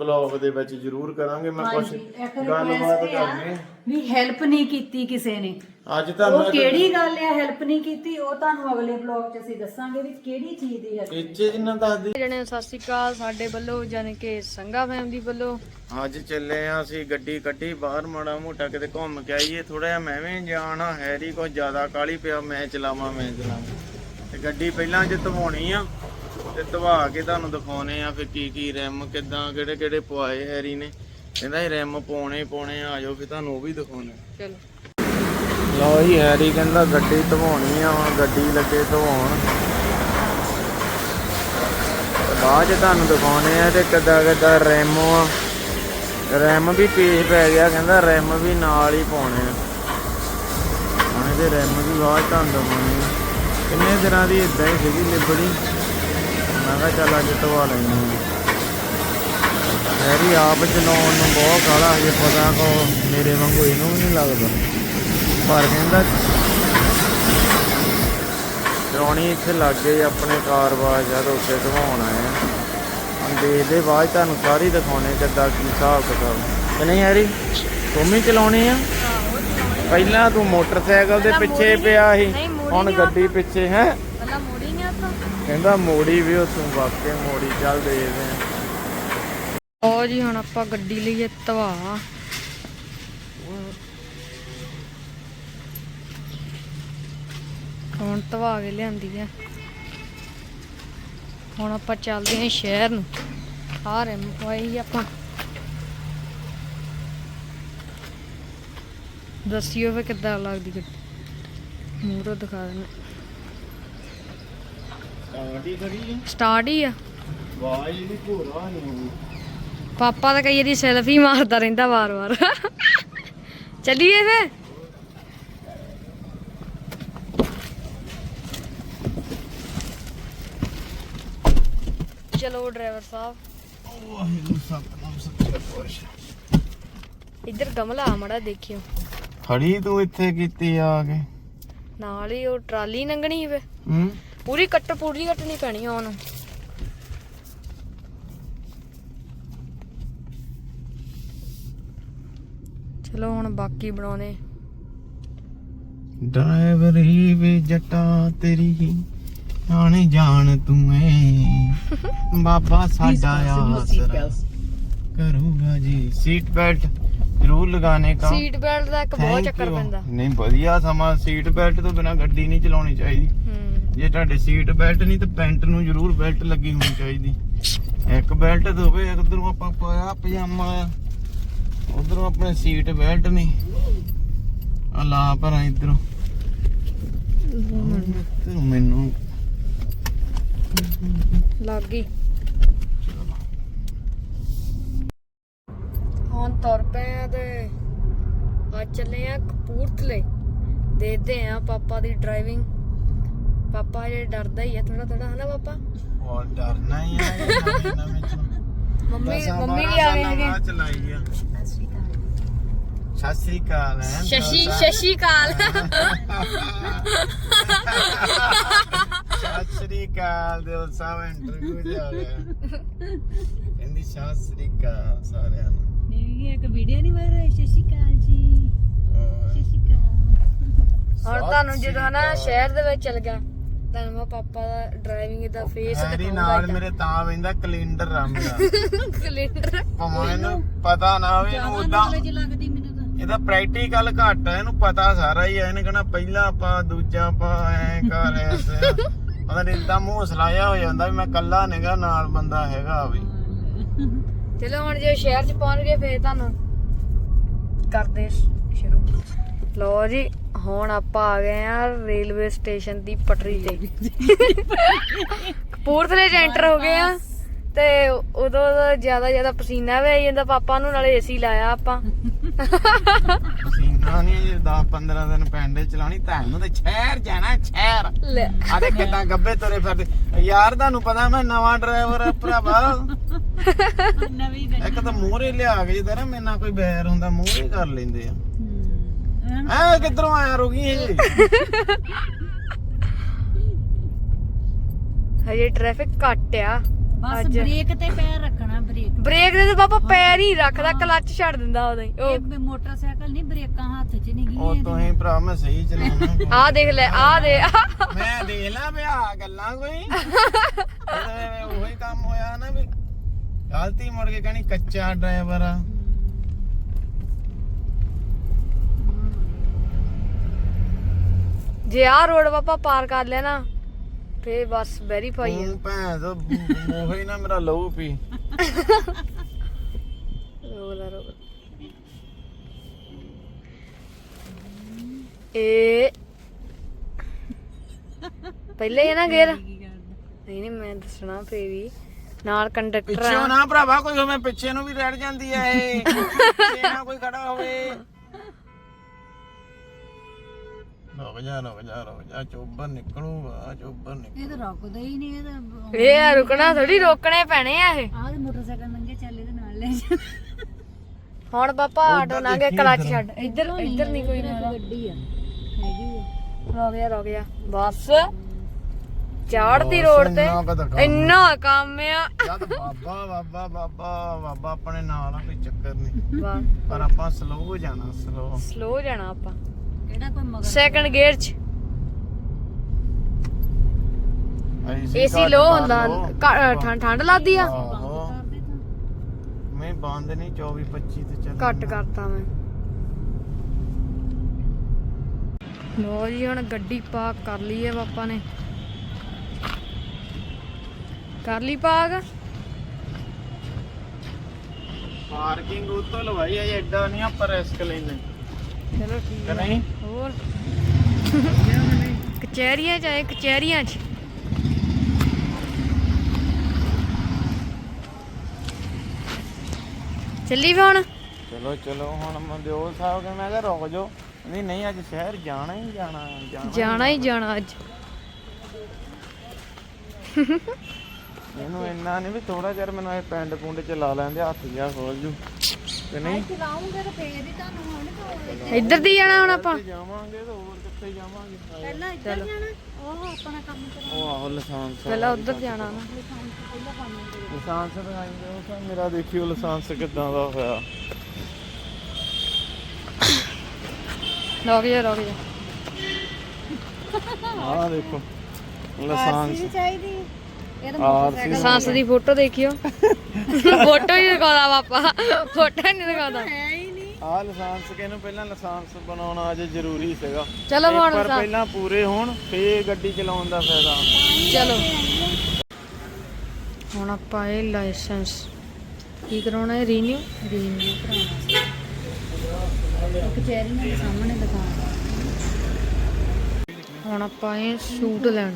Blog ਦੇ ਵਿੱਚ ਜ਼ਰੂਰ ਕਰਾਂਗੇ ਮੈਂ ਕੁਝ ਗੱਲਬਾਤ ਕਰਨੀ ਵੀ ਹੈਲਪ ਨਹੀਂ ਕੀਤੀ ਕਿਸੇ ਨੇ। ਅੱਜ ਤੁਹਾਨੂੰ ਉਹ ਕਿਹੜੀ ਗੱਲ ਆ ਹੈਲਪ ਨਹੀਂ ਕੀਤੀ ਉਹ ਤੁਹਾਨੂੰ ਅਗਲੇ ਬਲੌਗ 'ਚ ਅਸੀਂ ਦੱਸਾਂਗੇ ਵੀ ਕਿਹੜੀ ਚੀਜ਼ ਦੀ ਹੈਲਪ ਇੱਥੇ ਜਿੰਨਾ ਦੱਸਦੀ ਜਣੇ ਸਤਿ ਸ਼੍ਰੀ ਅਕਾਲ ਸਾਡੇ ਵੱਲੋਂ ਜਾਣੀ ਕਿ ਸੰਗਾ ਫੈਮਿਲੀ ਵੱਲੋਂ। ਅੱਜ ਚੱਲੇ ਆ ਅਸੀਂ ਗੱਡੀ ਕੱਢੀ ਬਾਹਰ ਮਾੜਾ ਮੋਟਾ ਕਿਤੇ ਘੁੰਮ ਕੇ ਆਈਏ ਥੋੜਾ ਜਿਹਾ ਮੈਂ ਵੀ ਜਾਣਾ ਹੈਰੀ ਕੋਈ ਜ਼ਿਆਦਾ ਕਾਲੀ ਪਿਆ ਮੈਂ ਚਲਾਵਾਂ ਮੈਂ ਚਲਾਵਾਂ। ਤੇ ਗੱਡੀ ਪਹਿਲਾਂ ਅੱਜ ਧਵਾਉਣੀ ਆ। ਤੇ ਧਵਾ ਕੇ ਤੁਹਾਨੂੰ ਦਿਖਾਉਣੇ ਆ ਫਿਰ ਕੀ ਕੀ ਰਿਮ ਕਿੱਦਾਂ ਕਿਹੜੇ ਕਿਹੜੇ ਪਵਾਏ ਹੈਰੀ ਨੇ। ਕਹਿੰਦਾ ਇਹ ਰਿਮ ਪਾਉਣੇ ਪਾਉਣੇ ਆ ਆਜੋ ਫਿਰ ਤੁਹਾਨੂੰ ਉਹ ਵੀ ਦਿਖਾਉਣੇ। ਚਲੋ। ਲਓ ਜੀ ਹੈਰੀ ਕਹਿੰਦਾ ਗੱਡੀ ਧਵਾਉਣੀ ਆ ਹੁਣ ਗੱਡੀ ਲੱਗੇ ਧਵਾਉਣ। ਬਾਅਦ ਚ ਤੁਹਾਨੂੰ ਦਿਖਾਉਣੇ ਆ ਤੇ ਕਿੱਦਾਂ ਕਿੱਦਾਂ ਰੈਮ ਆ। ਰੈਮ ਵੀ ਪੇਜ ਪੈ ਗਿਆ ਕਹਿੰਦਾ ਰੈਮ ਵੀ ਨਾਲ ਹੀ ਪਾਉਣੇ ਆ। ਹੁਣ ਇਹਦੇ ਰੈਮ ਵੀ ਬਾਅਦ ਤੁਹਾਨੂੰ ਦਿਖਾਉਣੇ ਆ। ਕਿੰਨੇ ਦਿਨਾਂ ਦੀ ਇਦਾਂ ਹੀ ਸੀਗੀ ਲਿਬੜੀ? ਮੈਂ ਕਿਹਾ ਚੱਲ ਅੱਜ ਧਵਾ ਲੈਂਦੇ ਆ ਹੈਰੀ ਆਪ ਚਲਾਉਣ ਨੂੰ ਬਹੁਤ ਕਾਲਾ ਹਜੇ ਪਤਾ ਕੋ ਮੇਰੇ ਵਾਂਗੂ ਇਹਨੂੰ ਵੀ ਨਹੀਂ ਲੱਗਦਾ। ਪਰ ਕਹਿੰਦਾ ਚਲਾਉਣੀ ਇੱਥੇ ਲੱਗ ਆਪਣੇ ਕਾਰਵਾਜ ਆ ਤੇ ਉੱਥੇ ਧਵਾਉਣ ਆਏ ਆ। ਦੇਖਦੇ ਬਾਅਦ ਤੁਹਾਨੂੰ ਸਾਰੀ ਦਿਖਾਉਣੇ ਕਿੱਦਾਂ ਕੀ ਹਿਸਾਬ ਕਿਤਾਬ। ਕਿ ਨਹੀਂ ਹੈਰੀ? ਤੂੰ ਵੀ ਚਲਾਉਣੀ ਆ? ਪਹਿਲਾਂ ਤੂੰ ਮੋਟਰਸਾਈਕਲ ਦੇ ਪਿੱਛੇ ਪਿਆ ਸੀ ਹੁਣ ਗੱਡੀ ਪਿੱਛੇ ਹੈ? ਪਹਿਲਾਂ ਮੋੜੀ ਨਹੀਂ ਆਤਾ ਕਹਿੰਦਾ ਮੋੜੀ ਵੀ ਉਹ ਤੂੰ ਮੋੜੀ ਚੱਲ ਦੇਖਦੇ ਆ। ਉਹ ਜੀ, ਹੁਣ ਆਪਾਂ ਗੱਡੀ ਲਈਏ ਧਵਾ ਹੁਣ ਧਵਾ ਕੇ ਲਿਆਂਦੀ ਹੈ ਹੁਣ ਆਪਾਂ ਚੱਲਦੇ ਹਾਂ ਸ਼ਹਿਰ ਨੂੰ। ਆ ਰਹੇ ਮਪਾਈ ਆਪਾਂ। ਦੱਸਿਓ ਫੇ ਕਿੱਦਾਂ ਲੱਗਦੀ ਗੱਡੀ। ਮੂਹਰੋਂ ਦਿਖਾ ਦੇਣਾ ਸਟਾਰਟ ਹੀ ਆ। ਆਵਾਜ਼ ਦੀ ਘੋਰਾ ਨਹੀਂ ਪਾਪਾ ਤਾਂ ਕਈ ਵਾਰੀ ਸੈਲਫੀ ਮਾਰਦਾ ਰਹਿੰਦਾ ਵਾਰ-ਵਾਰ। ਚੱਲੀਏ ਫੇ ਚਲੋ ਡਰਾਈਵਰ ਸਾਹਿਬ। ਵਾਹਿਗੁਰੂ ਸਤਨਾਮ ਸੱਚੇ ਪਾਤਸ਼ਾਹ ਇੱਧਰ ਗਮਲਾ ਆ ਮੜਾ ਦੇਖਿਓ। ਖੜੀ ਤੂੰ ਇੱਥੇ ਕੀਤੀ ਆ ਕੇ। ਨਾਲ ਹੀ ਉਹ ਟਰਾਲੀ ਲੰਘਣੀ ਵੇ ਹੂੰ। ਪੂਰੀ ਕੱਟ ਪੂਰੀ ਕੱਟਣੀ ਪੈਣੀ ਆ ਉਹਨੂੰ। ਚਲੋ ਹੁਣ ਬਾਕੀ ਬਣਾਉਣੇ। ਡਰਾਈਵਰ ਹੀ ਵੇ ਜਟਾ ਤੇਰੀ ਆਣੇ ਜਾਣ ਤੂੰ ਏ ਬਾਬਾ ਸਾਡਾ ਆਸਰਾ ਕਰੂਗਾ ਜੀ। ਸੀਟ ਬੈਲਟ ਜ਼ਰੂਰ ਲਗਾਣੇ ਕਾ ਸੀਟ ਬੈਲਟ ਦਾ ਇੱਕ ਬਹੁਤ ਚੱਕਰ ਪੈਂਦਾ। ਨਹੀਂ ਵਧੀਆ ਸਮਾਂ। ਸੀਟ ਬੈਲਟ ਤੋਂ ਬਿਨਾ ਗੱਡੀ ਨਹੀਂ ਚਲਾਉਣੀ ਚਾਹੀਦੀ। ਹੂੰ। ਜੇ ਤੁਹਾਡੇ ਸੀਟ ਬੈਲਟ ਨਹੀਂ ਤਾਂ ਪੈਂਟ ਨੂੰ ਜ਼ਰੂਰ ਬੈਲਟ ਲੱਗੀ ਹੋਣੀ ਚਾਹੀਦੀ। ਇੱਕ ਬੈਲਟ ਹੋਵੇ ਉਧਰੋਂ ਆਪਾਂ ਪਾਇਆ ਪਜਾਮਾ ਉਧਰੋਂ ਆਪਣੇ ਸੀਟ ਬੈਲਟ ਨਹੀਂ। ਆ ਲਾ ਪਰ ਇਧਰੋਂ। ਮੈਨੂੰ। ਲੱਗ ਗਈ। ਹੁਣ ਤੁਰ ਪਏ ਆ ਤੇ ਆ ਚੱਲੇ ਆ ਕਪੂਰਥਲੇ। ਦੇਖਦੇ ਆ ਪਾਪਾ ਦੀ ਡਰਾਈਵਿੰਗ ਪਾਪਾ ਜੇ ਡਰਦਾ ਹੀ ਆ ਥੋੜਾ ਥੋੜਾ ਹਨਾ ਪਾਪਾ? ਹੋਰ ਡਰਨਾ ਹੀ ਆ ਇਹ ਨਵੇਂ ਨਵੇਂ ਚ। ਮੰਮੀ ਮੰਮੀ ਵੀ ਆ ਗਏ ਹੈਗੇ। ਚਲਾਈ ਆ। ਸਤਿ ਸ੍ਰੀ ਅਕਾਲ ਹੈ ਸ਼ਸ਼ੀ ਸ਼ਸ਼ੀ ਕਾਲ ਸਤਿ ਸ੍ਰੀ ਅਕਾਲ ਦੇ ਸਾਹਿਬ ਇੰਟਰਵਿਊ ਜਾ ਰਿਹਾ ਕਹਿੰਦੀ ਸਤਿ ਸ੍ਰੀ ਅਕਾਲ ਸਾਰਿਆਂ ਨੂੰ। ਇਹ ਇੱਕ ਵੀਡੀਓ ਨਹੀਂ ਬਣ ਰਹੀ ਸ਼ਸ਼ੀ ਕਾਲ ਜੀ। ਹੋਰ। ਸ਼ਸ਼ੀ ਕਾਲ ਹੁਣ ਤੁਹਾਨੂੰ ਜਦੋਂ ਹਨਾ ਸ਼ਹਿਰ ਦੇ ਵਿੱਚ ਚਲ ਗਿਆ ਤੁਹਾਨੂੰ ਮੈਂ ਪਾਪਾ ਦਾ ਡਰਾਈਵਿੰਗ ਦਾ ਫੇਸ ਹੈਰੀ ਨਾਲ ਮੇਰੇ ਤਾਂ ਵੈਂਦਾ ਕੈਲੰਡਰ ਆ ਮੇਰਾ ਕੈਲੰਡਰ। ਭਾਵੇਂ ਇਹਨੂੰ ਪਤਾ ਨਾ ਹੋਵੇ ਇਹਨੂੰ ਉਦਾਂ ਲੱਗਦੀ ਮੈਨੂੰ ਤਾਂ। ਇਹਦਾ ਪ੍ਰੈਕਟੀਕਲ ਘੱਟ ਹੈ ਇਹਨੂੰ ਪਤਾ ਸਾਰਾ ਹੀ ਹੈ ਇਹਨੇ ਕਹਣਾ ਪਹਿਲਾਂ ਆਪਾਂ ਦੂਜਾ ਆਪਾਂ ਐ ਕਰ ਐਸੇ ਪਤਾ ਨਹੀਂ ਇਦਾਂ ਮੂੰਹ ਸਲਾਇਆ ਹੋ ਜਾਂਦਾ ਵੀ ਮੈਂ ਕੱਲਾ ਨਿਗਾ ਨਾਲ ਬੰਦਾ ਹੈਗਾ ਵੀ। ਚਲੋ ਹੁਣ ਜੇ ਸ਼ਹਿਰ ਚ ਪਹੁੰਚ ਗਏ ਫੇਰ ਤੁਹਾਨੂੰ ਕਰਦੇ ਸ਼ੁਰੂ। ਲੋ ਜੀ ਹੁਣ ਆਪਾਂ ਆ ਗਏ ਆ ਰੇਲਵੇ ਸਟੇਸ਼ਨ ਦੀ ਪਟਰੀ ਤੇ। ਕਪੂਰਥਲੇ ਚ ਐਂਟਰ ਹੋ ਗਏ ਆ ਤੇ ਉਦੋਂ ਜ਼ਿਆਦਾ ਜ਼ਿਆਦਾ ਪਸੀਨਾ ਵੀ ਆਈ ਜਾਂਦਾ ਪਾਪਾ ਨੂੰ ਨਾਲੇ ਏਸੀ ਲਾਇਆ ਆਪਾਂ। ਪਸੀਨਾ ਨਹੀਂ ਜੇ 10 15 ਦਿਨ ਪੈਂਡੇ ਚਲਾਣੀ ਤੁਹਾਨੂੰ ਤੇ ਸ਼ਹਿਰ ਜਾਣਾ ਸ਼ਹਿਰ। ਲੈ। ਆ ਦੇ ਕਿਦਾਂ ਗੱਬੇ ਤੁਰੇ ਫਿਰਦੇ। ਯਾਰ ਤੁਹਾਨੂੰ ਪਤਾ ਮੈਂ ਨਵਾਂ ਡਰਾਈਵਰ ਆ ਭਰਾਵਾ। ਨਵੀਂ ਇੱਕ ਤਾਂ ਮੂਹਰੇ ਲਿਆ ਕੇ ਜਦੋਂ ਨਾ ਮੇਰੇ ਨਾਲ ਕੋਈ ਬੈਰ ਹੁੰਦਾ ਮੂਹਰੇ ਕਰ ਲੈਂਦੇ ਆ। ਐ ਕਿੱਧਰੋਂ ਆਇਆ ਰੋਗੀ ਇਹ? ਹਜੇ ਟ੍ਰੈਫਿਕ ਘੱਟ ਆ। ਬਸ ਅੱਜ। ਬ੍ਰੇਕ ਤੇ ਪੈਰ ਰੱਖਣਾ ਬ੍ਰੇਕ ਬ੍ਰੇਕ ਦੇ ਤੇ ਪਾਪਾ ਪੈਰ ਹੀ ਰੱਖਦਾ ਕਲੱਚ ਛੱਡ ਦਿੰਦਾ ਉਦੋਂ ਹੀ। ਇਹ ਵੀ ਮੋਟਰਸਾਈਕਲ ਨਹੀਂ ਬ੍ਰੇਕਾਂ ਹੱਥ 'ਚ ਨਹੀਂ ਉਹ ਗਈਆਂ ਤੁਸੀਂ ਭਰਾ ਮੈਂ ਸਹੀ ਚਲਾਉਣਾ ਆਹ ਦੇਖ ਲੈ ਆਹ ਦੇ। ਮੈਂ ਦੇਖ ਲਾ ਵੀ ਆਹ ਗੱਲਾਂ ਕੋਈ। ਉਹੀ ਕੰਮ ਹੋਇਆ ਨਾ ਵੀ ਗਲਤੀ ਮੁੜ ਕੇ ਕਹਣੀ ਕੱਚਾ ਡਰਾਈਵਰ ਆ। ਜੇ ਆਹ ਰੋਡ ਪਾਪਾ ਪਾਰ ਕਰ ਲਿਆ ਨਾ ਫੇ ਬਸ ਵੈਰੀਫਾਈ ਹੈ ਤੂੰ ਭੈਣ ਤੋਂ ਉਹੀ ਨਾ ਮੇਰਾ ਲਹੂ ਪੀ। ਰੋਕ ਲੈ ਰੋਕ ਲੈ। ਇਹ ਪਹਿਲੇ ਹੀ ਨਾ ਗੇਰ ਨਹੀਂ ਨਹੀਂ ਮੈਂ ਦੱਸਣਾ ਫੇ ਵੀ ਨਾਲ ਕੰਡਕਟਰ ਪਿੱਛੇ ਨਾ ਭਰਾਵਾ ਕੋਈ ਹੋਵੇ ਪਿੱਛੇ ਨੂੰ ਵੀ ਰਹਿ ਜਾਂਦੀ ਆ ਇਹ। ਨਾ ਕੋਈ ਖੜਾ ਹੋਵੇ। ਰੁਕ ਜਾ ਰੁਕ ਜਾ ਰੁਕ ਜਾ ਚੋਬਰ ਨਿਕਲੂਗਾ ਚੋਬਰ ਨਿਕਲ ਇਹ ਤਾਂ ਰੁਕਦਾ ਹੀ ਨਹੀਂ ਇਹ ਤਾਂ ਇਹ ਆ ਰੁਕਣਾ ਥੋੜੀ ਰੋਕਣੇ ਪੈਣੇ ਆ ਇਹ। ਆਹ ਤੇ ਮੋਟਰਸਾਈਕਲ ਲੰਘੇ ਚੱਲ ਇਹਦੇ ਨਾਲ ਲੈ ਜਾ। ਹੁਣ ਪਾਪਾ ਆਟੋ ਨਾ ਗਿਆ ਕਲੱਚ ਛੱਡ। ਇੱਧਰ ਇੱਧਰ ਨਹੀਂ ਕੋਈ ਨਾਲ ਗੱਡੀ ਆ। ਹੈਗੀ ਆ। ਰੁਕ ਜਾ ਰੁਕ ਜਾ ਬਸ। ਚਾੜਦੀ ਰੋਡ ਤੇ। ਇੰਨਾ ਕੰਮ। ਆ। ਜਦ ਬਾਬਾ ਬਾਬਾ ਬਾਬਾ ਬਾਬਾ ਆਪਣੇ ਨਾਲ ਆ ਕੋਈ ਚੱਕਰ ਨਹੀਂ। ਪਰ ਆਪਾਂ ਸਲੋ ਜਾਣਾ ਸਲੋ ਸਲੋ ਜਾਣਾ ਆਪਾਂ। ਕਿਹੜਾ ਕੋਈ ਮਗਰ ਸੈਕੰਡ ਗੇਅਰ ਚ। ਏਸੀ ਲੋ ਹੁੰਦਾ ਘ- ਠੰਡ ਠੰਡ ਲੱਗਦੀ ਆ। ਮੈਂ ਬੰਦ ਨਹੀਂ 24 25 ਤੇ ਚੱਲ ਘੱਟ ਕਰਤਾ ਮੈਂ। ਲੋ ਜੀ ਹੁਣ ਗੱਡੀ ਪਾਕ ਕਰ ਲਈ ਹੈ ਪਾਪਾ ਨੇ। ਕਰ ਲਈ ਪਾਕ ਪਾਰਕਿੰਗ ਉਤੋਂ ਲਵਾਈ ਆ ਐਡਾ ਨਹੀਂ ਆਪਾਂ ਰਿਸਕ ਲੈਂਦੇ। ਚਲੋ ਠੀਕ ਕਿ ਹੈ ਨਹੀਂ? ਹੋਰ? ਕਚਹਿਰੀਆਂ ਚ ਆਏ ਕਚਹਿਰੀਆਂ ਚ। ਚੱਲੀ ਵੀ ਹੁਣ? ਚਲੋ ਚਲੋ ਹੁਣ ਮਨਜੋਤ ਸਾਹਿਬ ਕਹਿੰਦਾ ਮੈਂ ਕਿਹਾ ਰੁਕ ਜਾਓ। ਨਹੀਂ ਨਹੀਂ ਅੱਜ ਸ਼ਹਿਰ ਜਾਣਾ ਹੀ ਜਾਣਾ ਜਾਣਾ ਜਾਣਾ ਹੀ ਜਾਣਾ। ਅੱਜ। ਇਹਨੂੰ ਇੰਨਾ ਨਹੀਂ ਵੀ ਥੋੜਾ ਚਿਰ ਮੈਨੂੰ ਇਹ ਪਿੰਡ ਪੁੰਡ ਚ ਲਾ ਲੈਂਦੇ ਹੱਥ ਜਿਹਾ ਖੋਲ ਜੂ। ਕਿ ਨਹੀਂ? ਚਲਾਉਂਗੇ ਤਾਂ ਫੇਰ ਹੀ ਤੁਹਾਨੂੰ ਹੁਣ ਇੱਧਰ ਦੀ ਜਾਣਾ ਹੁਣ ਆਪਾਂ? ਕਿੱਥੇ ਜਾਵਾਂਗੇ ਤੇ ਹੋਰ ਕਿੱਥੇ ਜਾਵਾਂਗੇ? ਪਹਿਲਾਂ ਇੱਧਰ ਜਾਣਾ ਉਹ ਆਪਣਾ ਕੰਮ ਕਰਾ ਉਹ ਆਹੋ ਲਾਇਸੈਂਸ ਪਹਿਲਾਂ ਉੱਧਰ ਜਾਣਾ ਨਾ ਲਾਇਸੈਂਸ ਦਿਖਾਈਂਗੇ ਉਹ ਤਾਂ ਮੇਰਾ ਦੇਖਿਓ ਲਾਇਸੈਂਸ ਕਿੱਦਾਂ ਦਾ ਹੋਇਆ। ਰੁਕ ਜਾ ਰੁਕ ਜਾ ਆਹ ਦੇਖੋ ਲਾਇਸੈਂਸ ਚਾਹੀਦੀ। ਇਹ ਤਾਂ ਆਰਸੀ। ਲਾਇਸੈਂਸ ਦੀ ਫੋਟੋ ਦੇਖਿਓ। ਫੋਟੋ ਹੀ ਦਿਖਾਉਂਦਾ ਪਾਪਾ। ਫੋਟੋ ਨਹੀਂ ਦਿਖਾਉਂਦਾ। ਹੈ ਹੀ ਨਹੀਂ। ਆਹ ਲਾਇਸੈਂਸ ਕਿਹਨੂੰ ਪਹਿਲਾਂ ਲਾਇਸੈਂਸ ਬਣਾਉਣਾ ਅਜੇ ਜ਼ਰੂਰੀ ਸੀਗਾ। ਚਲੋ ਹੁਣ ਪਰ ਲਾਇਸੈਂਸ- ਪਹਿਲਾਂ ਪੂਰੇ ਹੋਣ ਫੇਰ ਗੱਡੀ ਚਲਾਉਣ ਦਾ ਫਾਇਦਾ। ਚਲੋ। ਹੁਣ ਆਪਾਂ ਇਹ ਲਾਇਸੈਂਸ ਕੀ ਕਰਾਉਣਾ ਹੈ? ਰੀਨਿਊ ਰੀਨਿਊ ਕਰਾਉਣਾ ਕਚਹਿਰੀਆਂ ਦੇ ਸਾਹਮਣੇ ਦੁਕਾਨ ਹੁਣ ਆਪਾਂ ਇਹ ਸੂਟ ਲੈਣ।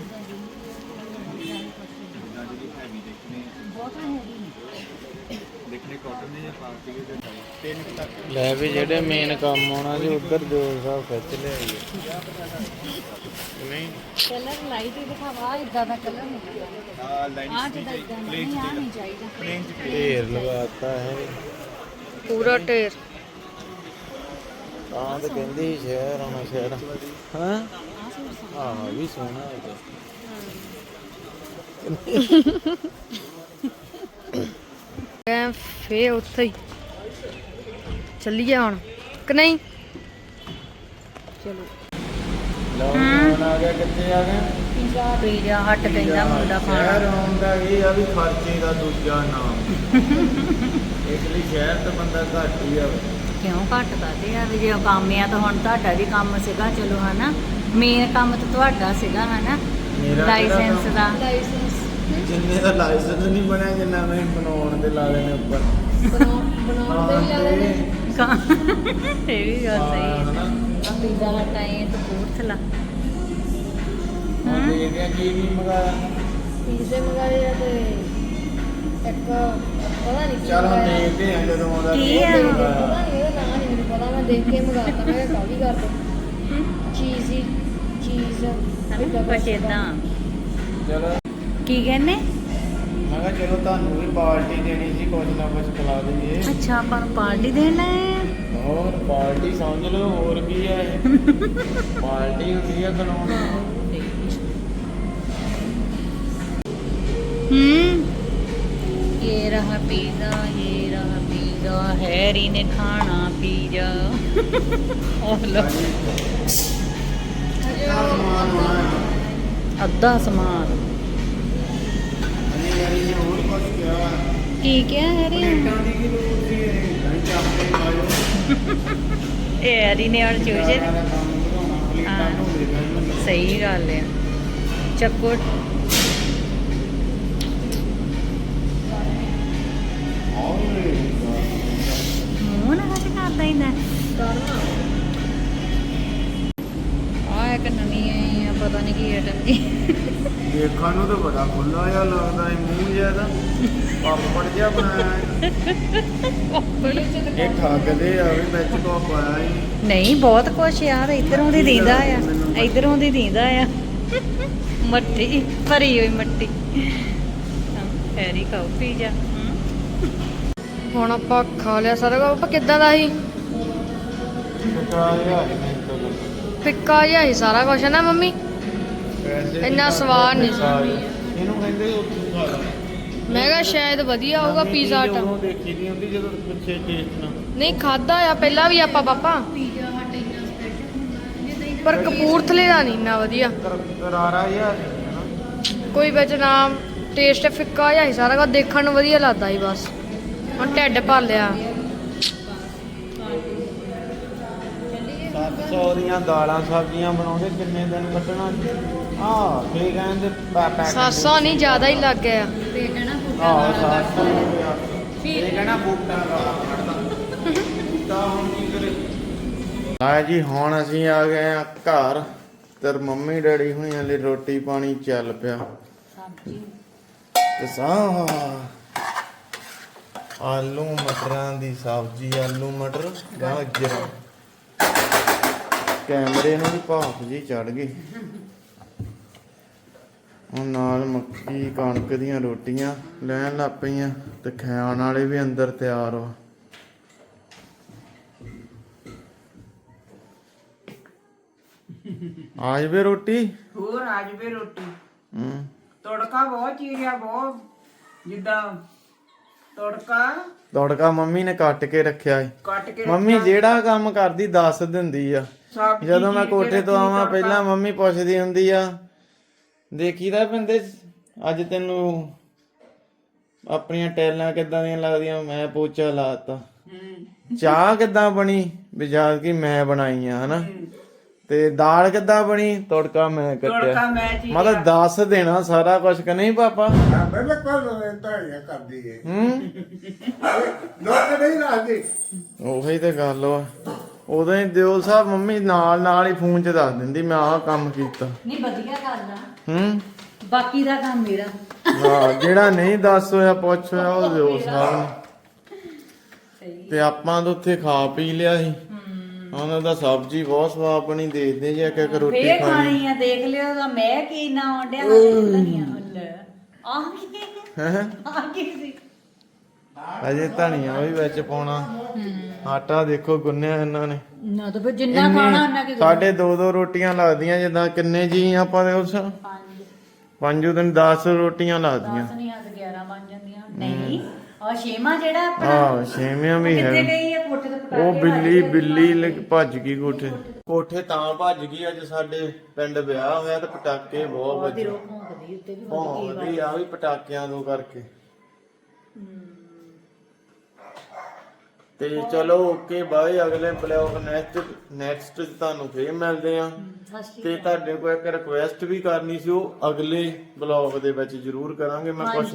ਲੈ ਵੀ ਜਿਹੜੇ ਮੇਨ ਕੰਮ ਆਉਣਾ ਜੀ ਉਧਰ ਜੋ ਸਾਹਿਬ ਖਿੱਚ ਲਿਆਈਏ ਨਹੀਂ। ਕਲਰ ਲਾਈਟ ਹੀ ਦਿਖਾਵਾ ਇਦਾਂ ਦਾ ਕਲਰ ਨਹੀਂ ਆ ਜਿੱਦਾਂ ਇਦਾਂ ਨਹੀਂ ਚਾਹੀਦਾ। ਢੇਰ ਲਗਾਤਾ ਹੈ। ਪੂਰਾ ਢੇਰ। ਤਾਂ ਤੇ ਕਹਿੰਦੀ ਸੀ ਸ਼ਹਿਰ ਆਉਣਾ ਸ਼ਹਿਰ। ਹਾਂ? ਆਹ ਵੀ ਸੋਹਣਾ ਹੈ। ਐ ਫੇ ਉੱਥੇ ਹੀ। ਚੱਲੀਏ ਹੁਣ ਕਿ ਨਹੀਂ? ਚਲੋ। ਲਓ ਹੁਣ ਆ ਗਿਆ ਕਿੱਥੇ ਆ ਗਏ ਪੀਜ਼ਾ ਹੱਟ ਕਹਿੰਦਾ ਮੁੰਡਾ ਸ਼ਹਿਰ ਆਉਂਦਾ ਇਹ ਆ ਵੀ ਖਰਚੇ ਦਾ ਦੂਜਾ ਨਾਮ। ਇਸ ਲਈ ਸ਼ਹਿਰ ਤੋਂ ਬੰਦਾ ਘੱਟ ਹੀ ਆਵੇ ਕਿਉਂ ਘੱਟ ਕਰਦੇ ਆ ਵੀ ਜੇ ਕੰਮ ਆ ਤਾਂ ਹੁਣ ਤੁਹਾਡਾ ਵੀ ਕੰਮ ਸੀਗਾ ਚਲੋ ਹਨਾ। ਮੇਨ ਕੰਮ ਤਾਂ ਤੁਹਾਡਾ ਸੀਗਾ ਹਨਾ। ਮੇਰਾ ਲਾਇਸੈਂਸ ਦਾ। ਲਾਇਸੈਂਸ ਜਿੰਨੇ ਦਾ ਲਾਇਸੈਂਸ ਨਹੀਂ ਬਣਿਆ ਜਿੰਨਾ ਮੈਂ ਬਣਾਉਣ ਦੇ ਲਾ ਦੇਣੇ ਉੱਪਰ। ਬਣਾਉਣ ਦੇ ਹੀ ਲੱਗਦੇ ਨੇ ਕੰਮ- ਇਹ ਵੀ ਗੱਲ ਸਹੀ ਹੈ ਹਨਾ ਆ ਪੀਜ਼ਾ ਹੱਟ ਆਏ ਤਾਂ ਹੁਣ ਦੇਖਦੇ ਆ ਕੀ ਕੀ ਮੰਗਾਇਆ ਪੀਜ਼ੇ ਮੰਗਾਏ ਆ ਤੇ ਇੱਕ ਪਤਾ ਨਹੀਂ ਚੱਲ ਹੁਣ ਦੇਖਦੇ ਆ ਜਦੋਂ ਆਉਂਦਾ ਕੀ ਆ? ਪਤਾ ਨਹੀਂ ਇਹਦਾ ਨਾਂ ਨਹੀਂ ਮੈਨੂੰ ਪਤਾ ਮੈਂ ਦੇਖ ਕੇ ਮੰਗਾਤਾ ਮੈਂ ਕਿਹਾ ਕਾਫੀ ਕਰ ਦੋ ਚੀਜ਼ੀ। ਚੀਜ਼ ਕੁਛ ਏਦਾਂ। ਚਲੋ। ਕੀ ਕਹਿੰਦੇ ਮੈਂ ਕਿਹਾ ਚਲੋ ਤੁਹਾਨੂੰ ਵੀ ਪਾਰਟੀ ਦੇਣੀ ਸੀ ਕੁਝ ਨਾ ਕੁਝ ਖਿਲਾ ਦਈਏ ਅੱਛਾ ਆਪਾਂ ਨੂੰ ਪਾਰਟੀ ਦੇਣਾ ਹੈ ਹੋਰ ਪਾਰਟੀ ਸਮਝ ਲਓ ਹੋਰ ਕੀ ਹੈ ਇਹ ਪਾਰਟੀ ਹੁੰਦੀ ਆ ਖਿਲਾਉਣ ਹੂੰ रहा पिज़्ज़ा ये रहा पिज़्ज़ा हैरी ने खाना पिज़्ज़ा ओह लो ਅੱਧਾ ਸਮਾਨ ਕੀ ਕਿਹਾ ਹੈਰੀ ਇਹ ਹੈਰੀ ਨੇ ਹੁਣ ਚੂਜੇ। ਹਾਂ ਸਹੀ ਗੱਲ ਹੈ। ਚੱਕੋ। ਮੂੰਹ ਨਾ ਹੱਥ ਕਰਦਾ ਹੀ ਨਾ ਆ ਪਤਾ ਨਹੀਂ ਕੀ ਆਈਟਮ ਜੀ ਦੇਖਣ ਨੂੰ ਤਾਂ ਬੜਾ ਖੁੱਲਾ ਜਿਹਾ ਲੱਗਦਾ ਹੈ ਮੂੰਹ ਜਿਹਾ ਦਾ ਪਾਪੜ ਜਿਹਾ ਬਣਾਇਆ ਹੈ। ਇਹ ਠੱਗਦੇ ਆ ਵੀ ਵਿੱਚ ਕੋ ਪਾਇਆ ਹੀ ਨਹੀਂ ਬਹੁਤ ਕੁਛ ਯਾਰ ਇਧਰੋਂ ਦੀ ਦੀਂਦਾ ਆ। ਇਧਰੋਂ ਦੀ ਦੀਂਦਾ ਆ। ਮੱਟੀ ਭਰੀ ਹੋਈ ਮੱਟੀ ਹੈਰੀ ਖਾਓ ਪੀਜ਼ਾ ਹੁਣ ਆਪਾਂ ਖਾ ਲਿਆ ਸਾਰਾ ਕੁਝ ਆਪਾਂ ਕਿੱਦਾਂ ਦਾ ਸੀ? ਫਿੱਕਾ ਜਿਹਾ ਸੀ ਸਾਰਾ ਕੁਝ ਨਾ ਮੰਮੀ? ਇੰਨਾ ਸਵਾਦ ਨਹੀਂ। ਸੀ। ਇਹਨੂੰ ਕਹਿੰਦੇ ਉੱਥੇ ਲਾ ਮੈਂ ਕਿਹਾ ਸ਼ਾਇਦ ਵਧੀਆ ਹੋਊਗਾ ਪੀਜ਼ਾ ਹਟ ਜਦੋਂ ਦੇਖੀ ਦੀ ਹੁੰਦੀ ਜਦੋਂ ਪਿੱਛੇ ਟੇਸਟ ਨਾ ਨਹੀਂ ਖਾਦਾ ਆ ਪਹਿਲਾਂ ਵੀ ਆਪਾਂ ਪਾਪਾ। ਪਰ ਕਪੂਰਥਲੇ ਦਾ ਨਹੀਂ ਇੰਨਾ ਵਧੀਆ। ਕਰਾਰਾ ਕੋਈ ਵਿੱਚ ਨਾਮ ਟੇਸਟ ਫਿੱਕਾ ਜਿਹਾ ਸੀ ਸਾਰਾ ਕੁਝ ਦੇਖਣ ਨੂੰ ਵਧੀਆ ਲੱਗਦਾ ਸੀ ਬਸ। ਹੁਣ ਢਿੱਡ ਭਰ ਲਿਆ। 700 ਦੀਆਂ ਦਾਲਾਂ ਸਬਜ਼ੀਆਂ ਬਣਾਉਂਦੇ ਕਿੰਨੇ ਦਿਨ ਕੱਟਣਾ ਆ ਫੇ ਕਹਿੰਦੇ ਪੈਕ 700 ਨਹੀਂ ਜ਼ਿਆਦਾ ਹੀ ਲੱਗ ਗਿਆ। ਆਹ 700 ਇਹ ਕਹਿਣਾ ਬੂਟਾ ਦਾ ਬੂਟਾ ਹੁਣ ਕੀ ਕਰੇ? ਆ ਜੀ ਹੁਣ ਅਸੀਂ ਆ ਗਏ ਆ ਘਰ। ਤੇ ਮੰਮੀ ਡੈਡੀ ਹੁਣਾਂ ਲਈ ਰੋਟੀ ਪਾਣੀ ਚੱਲ ਪਿਆ। ਤੇ ਸਾ ਆਲੂ ਮਟਰਾਂ ਦੀ ਸਬਜ਼ੀ ਆਲੂ ਮਟਰ ਗਾਜਰ। ਕੈਮਰੇ ਨੂੰ ਵੀ ਭਾਫ ਜੀ ਚੜ ਗਈ। ਹੁਣ ਨਾਲ ਮੱਕੀ ਕਣਕ ਦੀਆਂ ਰੋਟੀਆਂ ਲੈਣ ਲੱਗ ਪਈਆਂ ਤੇ ਖਾਣ ਵਾਲੇ ਵੀ ਅੰਦਰ ਤਿਆਰ ਵਾ ਆ ਜਵੇ ਰੋਟੀ? ਹੋਰ ਅੱਜ ਵੀ ਰੋਟੀ। ਹੂੰ। ਤੜਕਾ ਬਹੁਤ ਚੀਰਿਆ ਬਹੁਤ। ਜਿੱਦਾਂ ਤੜਕਾ। ਤੜਕਾ ਮੰਮੀ ਨੇ ਕੱਟ ਕੇ ਰੱਖਿਆ ਏ। ਕੱਟ ਕੇ ਮੰਮੀ ਜਿਹੜਾ ਕੰਮ ਕਰਦੀ ਦੱਸ ਦਿੰਦੀ ਆ। ਜਦੋਂ ਮੈਂ ਕੋਠੇ ਤੋਂ ਆਵਾਂ। ਪਹਿਲਾਂ ਮੰਮੀ ਪੁੱਛਦੀ ਹੁੰਦੀ ਆ ਦੇਖੀਦਾ ਪਿੰਦੇ ਅੱਜ ਤੈਨੂੰ ਆਪਣੀਆਂ ਟੈਲਾਂ ਕਿੱਦਾਂ ਦੀਆਂ ਲੱਗਦੀਆਂ? ਮੈਂ ਪੋਚਾ ਲਾਤਾ ਚਾਹ ਕਿੱਦਾਂ ਬਣੀ? ਵਿਚਾਰ ਕੀ ਮੈਂ ਬਣਾਈ ਆ ਹਨਾ? ਤੇ ਦਾਲ ਕਿੱਦਾਂ ਬਣੀ? ਤੜਕਾ ਮੈਂ ਤੜਕਾ ਕੱਟਿਆ ਮੈਂ ਮਤਲਬ ਦੱਸ ਦੇਣਾ ਸਾਰਾ ਕੁਝ ਕਿ ਨਹੀਂ ਪਾਪਾ? ਬਿਲਕੁਲ ਤਾਂ ਕਰਦੀ ਹੈ? ਹੂੰ ਲੋਕ ਨਹੀਂ ਰੱਖਦੇ ਉਹੀ ਤੇ ਗੱਲ ਵਾ। ਉਦੋਂ ਹੀ ਦਿਓਲ ਸਾਹਿਬ ਮੰਮੀ ਨਾਲ ਨਾਲ ਹੀ ਫੋਨ 'ਚ ਦੱਸ ਦਿੰਦੀ ਮੈਂ ਆਹ ਕੰਮ ਕੀਤਾ। ਨਹੀਂ ਵਧੀਆ ਗੱਲ ਆ। ਹੂੰ? ਬਾਕੀ ਦਾ ਕੰਮ ਮੇਰਾ। ਹਾਂ ਜਿਹੜਾ ਨਹੀਂ ਦੱਸ ਹੋਇਆ ਪੁੱਛ ਹੋਇਆ ਉਹ ਦਿਓ ਸਾਹਿਬ ਨੇ। ਤੇ ਆਪਾਂ ਤਾਂ ਉੱਥੇ ਖਾ ਪੀ ਲਿਆ ਸੀ। ਉਹਨਾਂ ਦਾ ਸਬਜ਼ੀ ਬਹੁਤ ਸਵਾਦ ਬਣੀ ਦੇਖਦੇ ਜੇ ਇੱਕ ਇੱਕ ਰੋਟੀ ਫੇਰ ਖਾਣੀ। ਆ ਦੇਖ ਲਿਓ ਤਾਂ ਮੈਂ ਕੀ ਨਾ ਆਉਂਦਿਆ ਆਹ ਕੀ ਹੈਂ? ਆਹ ਕੀ ਸੀ? ਅਜੇ ਧਨੀਆ ਵੀ ਵਿੱਚ ਪਾਉਣਾ। ਆਟਾ ਦੇਖੋ ਗੁੰਨਿਆ ਇਹਨਾਂ ਨੇ। ਨਾ ਤਾਂ ਫਿਰ ਜਿੰਨਾ ਖਾਣਾ ਉਹਨਾਂ ਕੀ ਸਾਡੇ ਦੋ ਦੋ ਰੋਟੀਆਂ ਲੱਗਦੀਆਂ ਜਿੱਦਾਂ ਕਿੰਨੇ ਜੀ ਆਪਾਂ ਦੇ ਉਸ? ਪੰਜ। ਪੰਜੂ ਦਿਨ 10 ਰੋਟੀਆਂ ਲੱਗਦੀਆਂ। 10 ਨਹੀਂ ਹੱਦ 11 ਬਣ ਜਾਂਦੀਆਂ। ਨਹੀਂ ਆ ਛੇਵਾਂ ਜਿਹੜਾ ਆਪਣਾ ਆਹ ਛੇਵੀਆਂ ਵੀ ਕਿੱਥੇ ਹੈ ਗਈ ਆ? ਕੋਠੇ ਤੇ ਪਟਾਕੇ ਉਹ ਬਿੱਲੀ ਬਿੱਲੀ ਲ- ਭੱਜ ਗਈ ਕੋਠੇ। ਕੋਠੇ ਤਾਂ ਭੱਜ ਗਈ ਅੱਜ ਸਾਡੇ ਪਿੰਡ ਵਿਆਹ ਹੋਇਆ ਤੇ ਪਟਾਕੇ ਬਹੁਤ ਵੱਜੇ। ਭੌਂਕਦੀ ਉੱਤੇ ਵੀ ਆ ਵੀ ਪਟਾਕਿਆਂ ਤੋਂ ਕਰਕੇ। ਤੇ ਚਲੋ ਓਕੇ ਬਾਏ ਅਗਲੇ ਬਲੌਗ ਨੈਕਸਟ ਨੈਕਸਟ ਤੁਹਾਨੂੰ ਫੇਰ ਮਿਲਦੇ ਆ। ਤੇ ਤੁਹਾਡੇ ਕੋਲ ਇੱਕ ਰਿਕੁਐਸਟ ਵੀ ਕਰਨੀ ਸੀ ਉਹ ਅਗਲੇ ਬਲੌਗ ਦੇ ਵਿੱਚ ਜ਼ਰੂਰ ਕਰਾਂਗੇ ਮੈਂ ਕੁਝ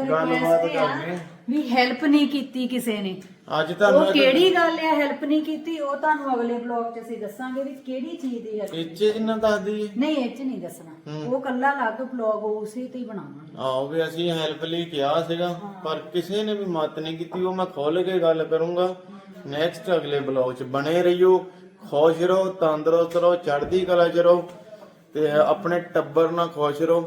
ਗੱਲਬਾਤ ਕਰਨੀ ਵੀ ਹੈਲਪ ਨਹੀਂ ਕੀਤੀ ਕਿਸੇ ਨੇ। ਅੱਜ ਤੁਹਾਨੂੰ ਉਹ ਕਿਹੜੀ ਗੱਲ ਆ ਹੈਲਪ ਨਹੀਂ ਕੀਤੀ ਉਹ ਤੁਹਾਨੂੰ ਅਗਲੇ ਬਲੌਗ 'ਚ ਅਸੀਂ ਦੱਸਾਂਗੇ ਵੀ ਕਿਹੜੀ ਚੀਜ਼ ਦੀ ਹੈ ਇੱਥੇ ਜਿੰਨਾ ਦੱਸ ਦਈਏ ਨਹੀਂ ਇਹ 'ਚ ਨਹੀਂ ਦੱਸਣਾ। ਉਹ ਕੱਲਾ ਅਲੱਗ ਬਲੌਗ ਉਸੇ ਤੇ ਹੀ ਬਣਾਵਾਂਗੇ। ਆਓ ਵੀ ਅਸੀਂ ਹੈਲਪ ਲਈ ਕਿਹਾ ਸੀਗਾ ਪਰ ਕਿਸੇ ਨੇ ਵੀ ਮਤ ਨਹੀਂ ਕੀਤੀ ਉਹ ਮੈਂ ਖੋਲ ਕੇ ਗੱਲ ਕਰੂੰਗਾ। ਨੈਕਸਟ ਅਗਲੇ ਬਲੌਗ 'ਚ ਬਣੇ ਰਹੀਓ। ਖੁਸ਼ ਰਹੋ, ਤੰਦਰੁਸਤ ਰਹੋ, ਚੜ੍ਹਦੀ ਕਲਾ 'ਚ ਰਹੋ ਤੇ ਆਪਣੇ ਟੱਬਰ ਨਾਲ ਖੁਸ਼ ਰਹੋ।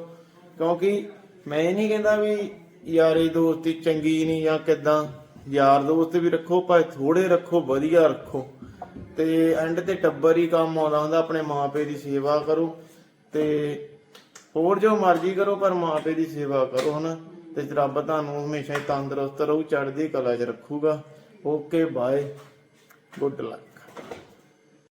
ਕਿਉਂਕਿ ਮੈਂ ਇਹ ਨਹੀਂ ਕਹਿੰਦਾ ਵੀ ਯਾਰੀ ਦੋਸਤੀ ਚੰਗੀ ਨਹੀਂ ਜਾਂ ਕਿਦਾਂ। ਯਾਰ ਦੋਸਤ ਵੀ ਰੱਖੋ ਪਰ ਥੋੜੇ ਰੱਖੋ, ਵਧੀਆ ਰੱਖੋ। ਤੇ ਐਂਡ ਤੇ ਟੱਬਰ ਹੀ ਕੰਮ ਆਉਂਦਾ ਹੁੰਦਾ, ਆਪਣੇ ਮਾਪੇ ਦੀ ਸੇਵਾ ਕਰੋ। ਤੇ ਹੋਰ ਜੋ ਮਰਜ਼ੀ ਕਰੋ, ਪਰ ਮਾਪੇ ਦੀ ਸੇਵਾ ਕਰੋ ਹਨਾ। ਤੇ ਰੱਬ ਤੁਹਾਨੂੰ ਹਮੇਸ਼ਾ ਹੀ ਤੰਦਰੁਸਤ ਰਹੂ, ਚੜ੍ਹਦੀ ਕਲਾ 'ਚ ਰੱਖੂਗਾ। Okay bye good luck